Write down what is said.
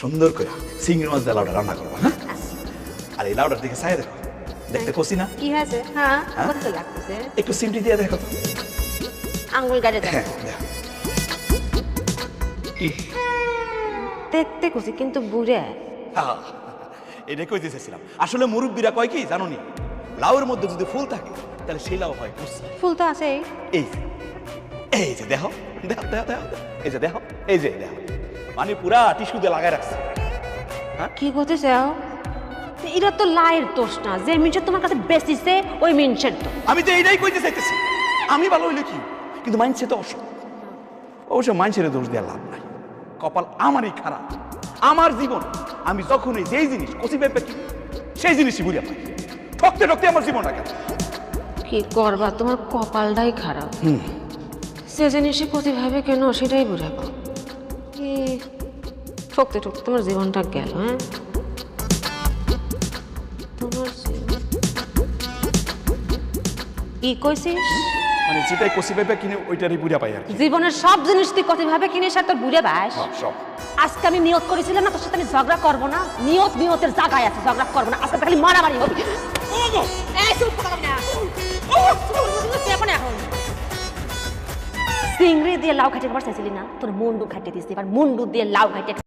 সুন্দর করে চিংড়ি মাছ দিয়ে লাউটা রান্না করব হ্যাঁ? আর এই লাউটার দিকে চাই দেখো। দেখতে কষি না? কি হয়েছে? হ্যাঁ হ্যাঁ? একটু সিমটি দিয়ে দেখো তো। আঙ্গুল গাড়ি হ্যাঁ দেখো। দেখো দেখতে খুশি কিন্তু বুড়ে। এটা কইতে চাইছিলাম। আসলে মুরব্বীরা কয় কি জানো নি? লাউয়ের মধ্যে যদি ফুল থাকে তাহলে সেই লাউ হয় কুসা। ফুল তো আছেই। এই এই যে দেখো। দেখো দেখো দেখো। এই যে দেখো। এই যে দেখো। মানে পুরা টিস্যু দিয়ে লাগাই রাখছে। কি করতে চাও? এটা তো লাইয়ের দোষ না যে মিনসের তোমার কাছে বেশিছে ওই মিনসের তো আমি তো এইটাই কইতে চাইতেছি। আমি ভালো হইলে কি? কিন্তু মাইনছে তো অসুখ অবশ্য মাইনছের দোষ দেওয়া লাভ নাই। কপাল আমারই খারাপ। আমার জীবন আমি যখনই যেই জিনিস কষি পেঁপে সেই জিনিসই বুঝে পাই। ঠকতে ঠকতে আমার জীবনটা গেল কি করবা? তোমার কপালটাই খারাপ। সে জিনিসই প্রতিভাবে কেন সেটাই বুঝাবো ঠকতে ঠকতে তোমার জীবনটা গেল হ্যাঁ? কি কইছিস? মানে যেটাই কষি পেঁপে কিনে ওইটারই বুঝা পাই আর কি। জীবনের সব জিনিস তুই সে তোর বুড়ে বাস সব আজকে আমি নিয়ত করেছিলাম না তোর সাথে আমি ঝগড়া করব না। নিয়ত নিয়তের জায়গায় আছে ঝগড়া করব না। আজকে তো খালি মারামারি হবে। এই চুপ করো না। তুই এখন এখন। চিংড়ি দিয়ে লাউ খাইতে একবার চাইছিলি না? তোর মুন্ডু খাইতে দিচ্ছি এবার মুন্ডু দিয়ে লাউ খাইতে